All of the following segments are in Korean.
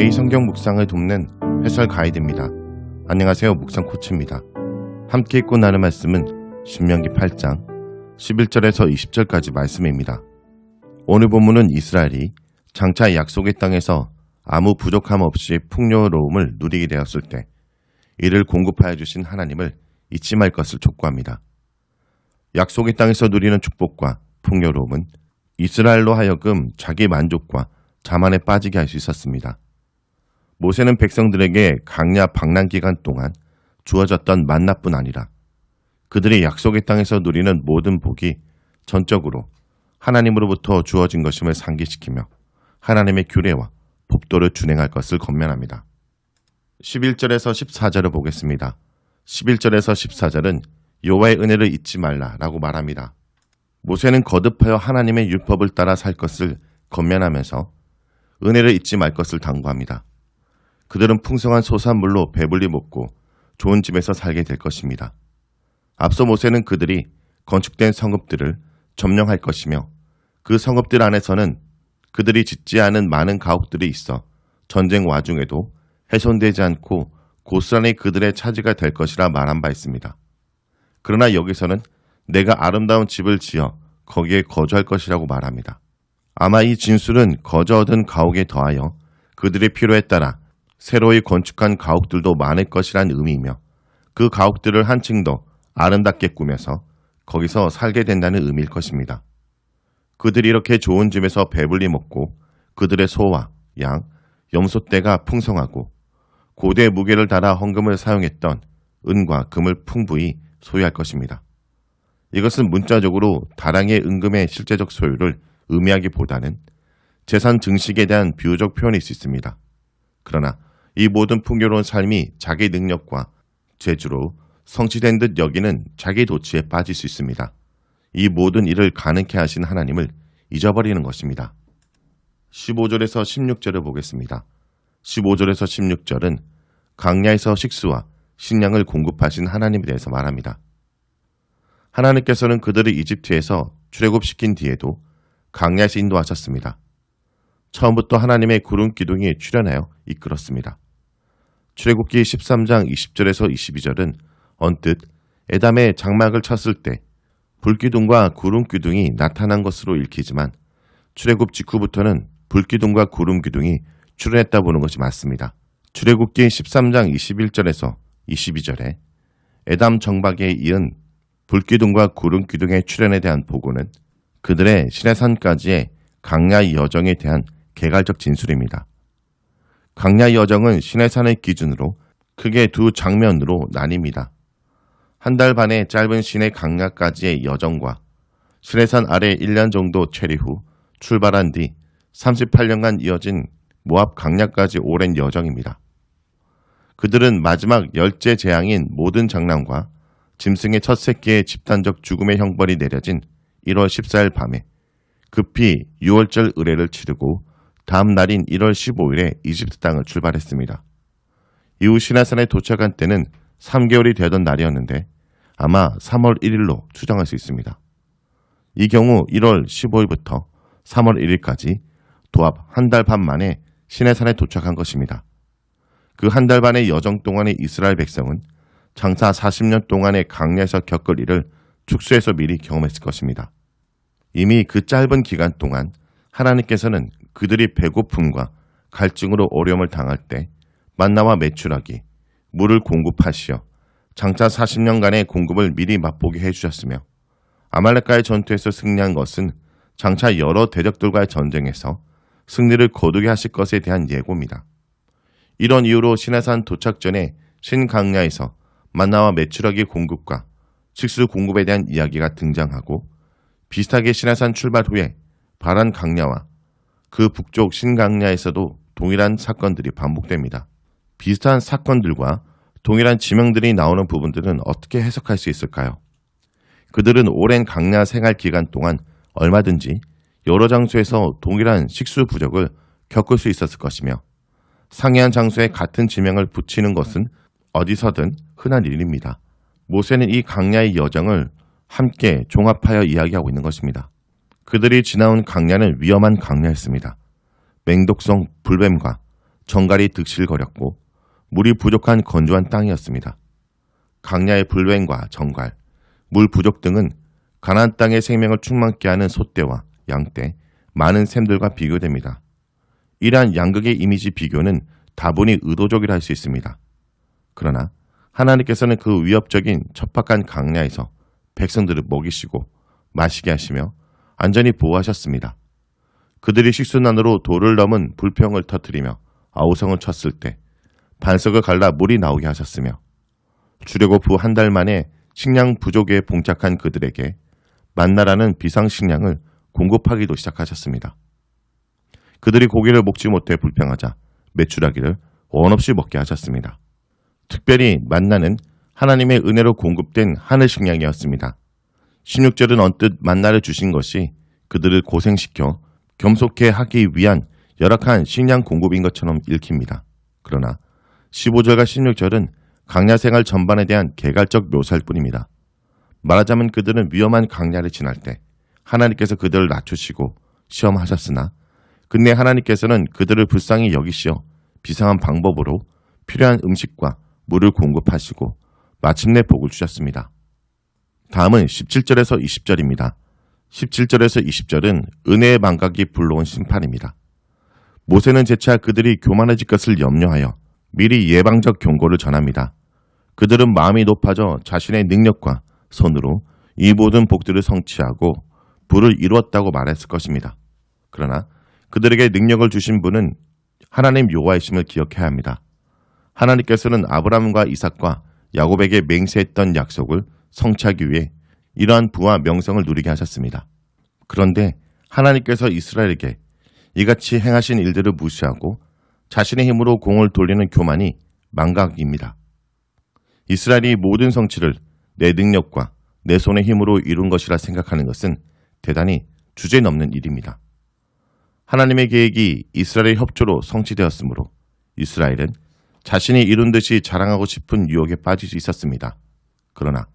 매일 성경 묵상을 돕는 해설 가이드입니다. 안녕하세요. 묵상 코치입니다. 함께 읽고 나눌 말씀은 신명기 8장 11절에서 20절까지 말씀입니다. 오늘 본문은 이스라엘이 장차 약속의 땅에서 아무 부족함 없이 풍요로움을 누리게 되었을 때 이를 공급하여 주신 하나님을 잊지 말 것을 촉구합니다. 약속의 땅에서 누리는 축복과 풍요로움은 이스라엘로 하여금 자기 만족과 자만에 빠지게 할 수 있었습니다. 모세는 백성들에게 강야 방랑 기간 동안 주어졌던 만나뿐 아니라 그들이 약속의 땅에서 누리는 모든 복이 전적으로 하나님으로부터 주어진 것임을 상기시키며 하나님의 규례와 법도를 준행할 것을 건면합니다. 11절에서 14절을 보겠습니다. 11절에서 14절은 여호와의 은혜를 잊지 말라라고 말합니다. 모세는 거듭하여 하나님의 율법을 따라 살 것을 건면하면서 은혜를 잊지 말 것을 당부합니다. 그들은 풍성한 소산물로 배불리 먹고 좋은 집에서 살게 될 것입니다. 앞서 모세는 그들이 건축된 성읍들을 점령할 것이며 그 성읍들 안에서는 그들이 짓지 않은 많은 가옥들이 있어 전쟁 와중에도 훼손되지 않고 고스란히 그들의 차지가 될 것이라 말한 바 있습니다. 그러나 여기서는 내가 아름다운 집을 지어 거기에 거주할 것이라고 말합니다. 아마 이 진술은 거저 얻은 가옥에 더하여 그들의 필요에 따라 새로이 건축한 가옥들도 많을 것이란 의미이며 그 가옥들을 한층 더 아름답게 꾸며서 거기서 살게 된다는 의미일 것입니다. 그들이 이렇게 좋은 집에서 배불리 먹고 그들의 소와 양, 염소떼가 풍성하고 고대 무게를 달아 헌금을 사용했던 은과 금을 풍부히 소유할 것입니다. 이것은 문자적으로 다랑의 은금의 실제적 소유를 의미하기보다는 재산 증식에 대한 비유적 표현일 수 있습니다. 그러나 이 모든 풍요로운 삶이 자기 능력과 재주로 성취된 듯 여기는 자기 도취에 빠질 수 있습니다. 이 모든 일을 가능케 하신 하나님을 잊어버리는 것입니다. 15절에서 16절을 보겠습니다. 15절에서 16절은 강야에서 식수와 식량을 공급하신 하나님에 대해서 말합니다. 하나님께서는 그들을 이집트에서 출애굽시킨 뒤에도 강야에서 인도하셨습니다. 처음부터 하나님의 구름 기둥이 출현하여 이끌었습니다. 출애굽기 13장 20절에서 22절은 언뜻 에담의 장막을 쳤을 때 불기둥과 구름 기둥이 나타난 것으로 읽히지만 출애굽 직후부터는 불기둥과 구름 기둥이 출현했다 보는 것이 맞습니다. 출애굽기 13장 21절에서 22절에 에담 정박에 이은 불기둥과 구름 기둥의 출현에 대한 보고는 그들의 시내산까지의 강야 여정에 대한 개괄적 진술입니다. 강야 여정은 시내산의 기준으로 크게 두 장면으로 나뉩니다. 한 달 반의 짧은 시내 강야까지의 여정과 시내산 아래 1년 정도 체리 후 출발한 뒤 38년간 이어진 모압 강야까지 오랜 여정입니다. 그들은 마지막 열째 재앙인 모든 장난과 짐승의 첫 새끼의 집단적 죽음의 형벌이 내려진 1월 14일 밤에 급히 6월절 의례를 치르고 다음 날인 1월 15일에 이집트 땅을 출발했습니다. 이후 시나산에 도착한 때는 3개월이 되던 날이었는데 아마 3월 1일로 추정할 수 있습니다. 이 경우 1월 15일부터 3월 1일까지 도합 한 달 반 만에 시내산에 도착한 것입니다. 그 한 달 반의 여정 동안의 이스라엘 백성은 장사 40년 동안의 강야에서 겪을 일을 축소해서 미리 경험했을 것입니다. 이미 그 짧은 기간 동안 하나님께서는 그들이 배고픔과 갈증으로 어려움을 당할 때 만나와 매출하기, 물을 공급하시어 장차 40년간의 공급을 미리 맛보게 해주셨으며 아말렉과의 전투에서 승리한 것은 장차 여러 대적들과의 전쟁에서 승리를 거두게 하실 것에 대한 예고입니다. 이런 이유로 신해산 도착 전에 신강야에서 만나와 매출하기 공급과 식수 공급에 대한 이야기가 등장하고 비슷하게 신해산 출발 후에 바란 강야와 그 북쪽 신강야에서도 동일한 사건들이 반복됩니다. 비슷한 사건들과 동일한 지명들이 나오는 부분들은 어떻게 해석할 수 있을까요? 그들은 오랜 강야 생활 기간 동안 얼마든지 여러 장소에서 동일한 식수 부족을 겪을 수 있었을 것이며 상이한 장소에 같은 지명을 붙이는 것은 어디서든 흔한 일입니다. 모세는 이 강야의 여정을 함께 종합하여 이야기하고 있는 것입니다. 그들이 지나온 강야는 위험한 강야였습니다. 맹독성 불뱀과 정갈이 득실거렸고 물이 부족한 건조한 땅이었습니다. 강야의 불행과 정갈, 물 부족 등은 가나안 땅의 생명을 충만케 하는 소떼와 양떼, 많은 샘들과 비교됩니다. 이러한 양극의 이미지 비교는 다분히 의도적이라 할 수 있습니다. 그러나 하나님께서는 그 위협적인 척박한 강야에서 백성들을 먹이시고 마시게 하시며 안전히 보호하셨습니다. 그들이 식순환으로 돌을 넘은 불평을 터뜨리며 아우성을 쳤을 때 반석을 갈라 물이 나오게 하셨으며 주려고 후한달 만에 식량 부족에 봉착한 그들에게 만나라는 비상식량을 공급하기도 시작하셨습니다. 그들이 고기를 먹지 못해 불평하자 매출하기를 원 없이 먹게 하셨습니다. 특별히 만나는 하나님의 은혜로 공급된 하늘 식량이었습니다. 16절은 언뜻 만나를 주신 것이 그들을 고생시켜 겸손케 하기 위한 열악한 식량 공급인 것처럼 읽힙니다. 그러나 15절과 16절은 강야 생활 전반에 대한 개괄적 묘사일 뿐입니다. 말하자면 그들은 위험한 강야를 지날 때 하나님께서 그들을 낮추시고 시험하셨으나 끝내 하나님께서는 그들을 불쌍히 여기시어 비상한 방법으로 필요한 음식과 물을 공급하시고 마침내 복을 주셨습니다. 다음은 17절에서 20절입니다. 17절에서 20절은 은혜의 망각이 불러온 심판입니다. 모세는 재차 그들이 교만해질 것을 염려하여 미리 예방적 경고를 전합니다. 그들은 마음이 높아져 자신의 능력과 손으로 이 모든 복들을 성취하고 부를 이루었다고 말했을 것입니다. 그러나 그들에게 능력을 주신 분은 하나님 여호와이심을 기억해야 합니다. 하나님께서는 아브라함과 이삭과 야곱에게 맹세했던 약속을 성취하기 위해 이러한 부와 명성을 누리게 하셨습니다. 그런데 하나님께서 이스라엘에게 이같이 행하신 일들을 무시하고 자신의 힘으로 공을 돌리는 교만이 망각입니다. 이스라엘이 모든 성취를 내 능력과 내 손의 힘으로 이룬 것이라 생각하는 것은 대단히 주제 넘는 일입니다. 하나님의 계획이 이스라엘의 협조로 성취되었으므로 이스라엘은 자신이 이룬 듯이 자랑하고 싶은 유혹에 빠질 수 있었습니다. 그러나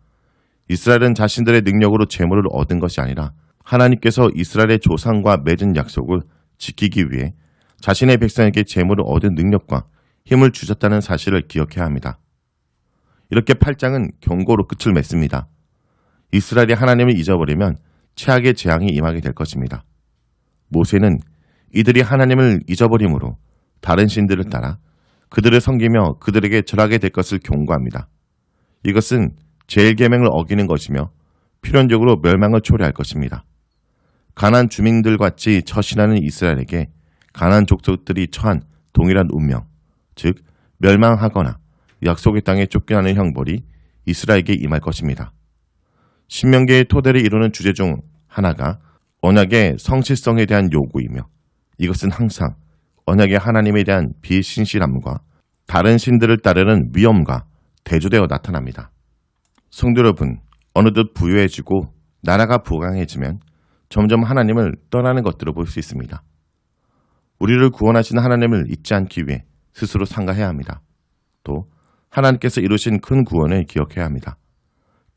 이스라엘은 자신들의 능력으로 재물을 얻은 것이 아니라 하나님께서 이스라엘의 조상과 맺은 약속을 지키기 위해 자신의 백성에게 재물을 얻은 능력과 힘을 주셨다는 사실을 기억해야 합니다. 이렇게 8장은 경고로 끝을 맺습니다. 이스라엘이 하나님을 잊어버리면 최악의 재앙이 임하게 될 것입니다. 모세는 이들이 하나님을 잊어버림으로 다른 신들을 따라 그들을 섬기며 그들에게 절하게 될 것을 경고합니다. 이것은 제일계명을 어기는 것이며 필연적으로 멸망을 초래할 것입니다. 가난 주민들 같이 처신하는 이스라엘에게 가난 족속들이 처한 동일한 운명, 즉 멸망하거나 약속의 땅에 쫓겨나는 형벌이 이스라엘에게 임할 것입니다. 신명계의 토대를 이루는 주제 중 하나가 언약의 성실성에 대한 요구이며 이것은 항상 언약의 하나님에 대한 비신실함과 다른 신들을 따르는 위험과 대조되어 나타납니다. 성도 여러분, 어느덧 부유해지고 나라가 부강해지면 점점 하나님을 떠나는 것들을 볼 수 있습니다. 우리를 구원하신 하나님을 잊지 않기 위해 스스로 상가해야 합니다. 또 하나님께서 이루신 큰 구원을 기억해야 합니다.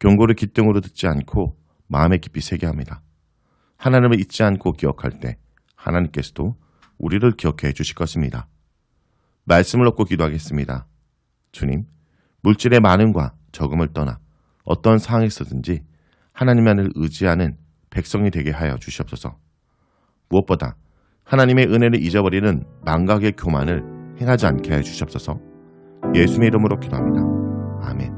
경고를 기등으로 듣지 않고 마음에 깊이 새게 합니다. 하나님을 잊지 않고 기억할 때 하나님께서도 우리를 기억해 주실 것입니다. 말씀을 얻고 기도하겠습니다. 주님, 물질의 많음과 적음을 떠나 어떤 상황에서든지 하나님만을 의지하는 백성이 되게 하여 주시옵소서. 무엇보다 하나님의 은혜를 잊어버리는 망각의 교만을 행하지 않게 해 주시옵소서. 예수님의 이름으로 기도합니다. 아멘.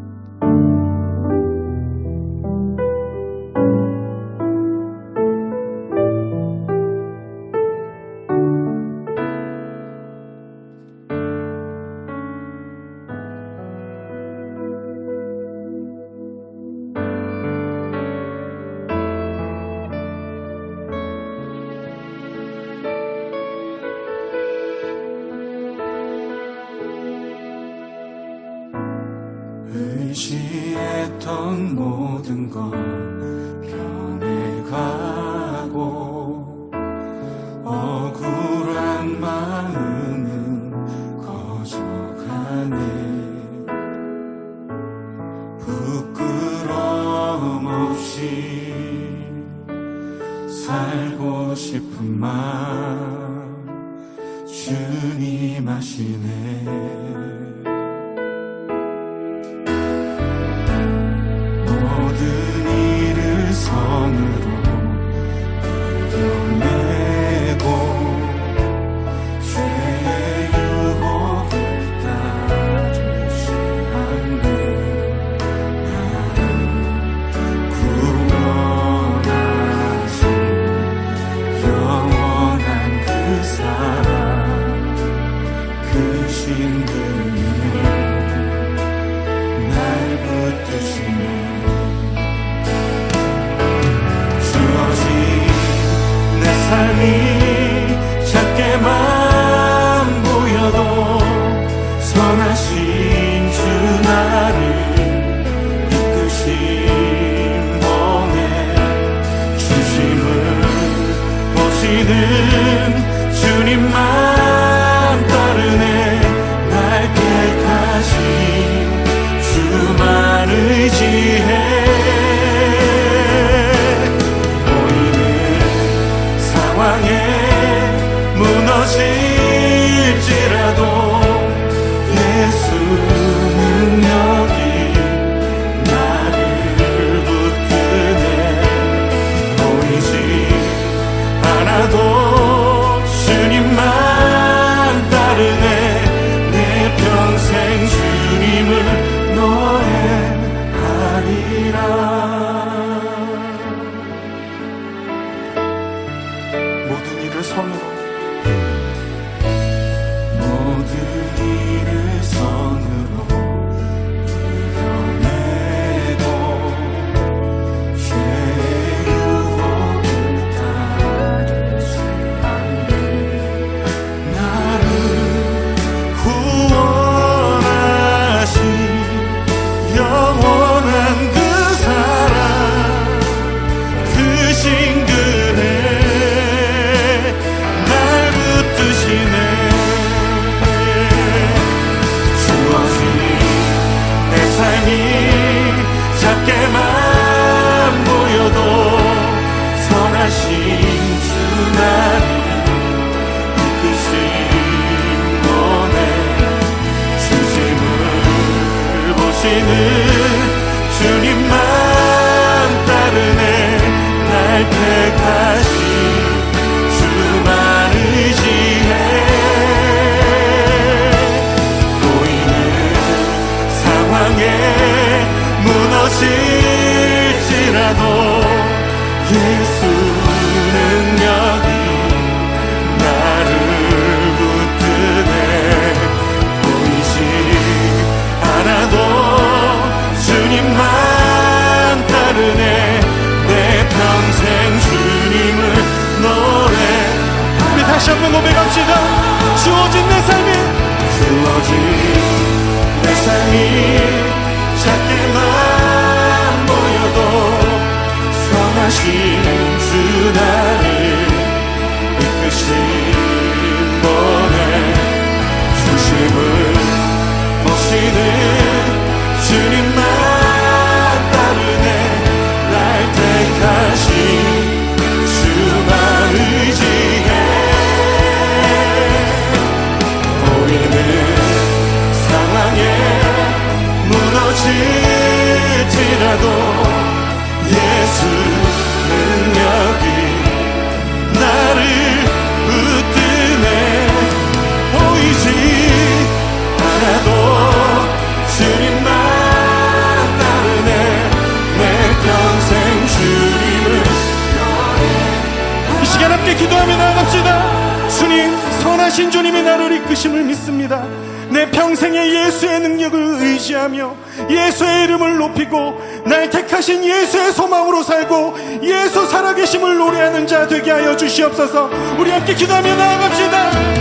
시간 함께 기도하며 나갑시다. 주님, 선하신 주님이 나를 이끄심을 믿습니다. 내 평생에 예수의 능력을 의지하며 예수의 이름을 높이고 날 택하신 예수의 소망으로 살고 예수 살아계심을 노래하는 자 되게 하여 주시옵소서 우리 함께 기도하며 나아갑시다.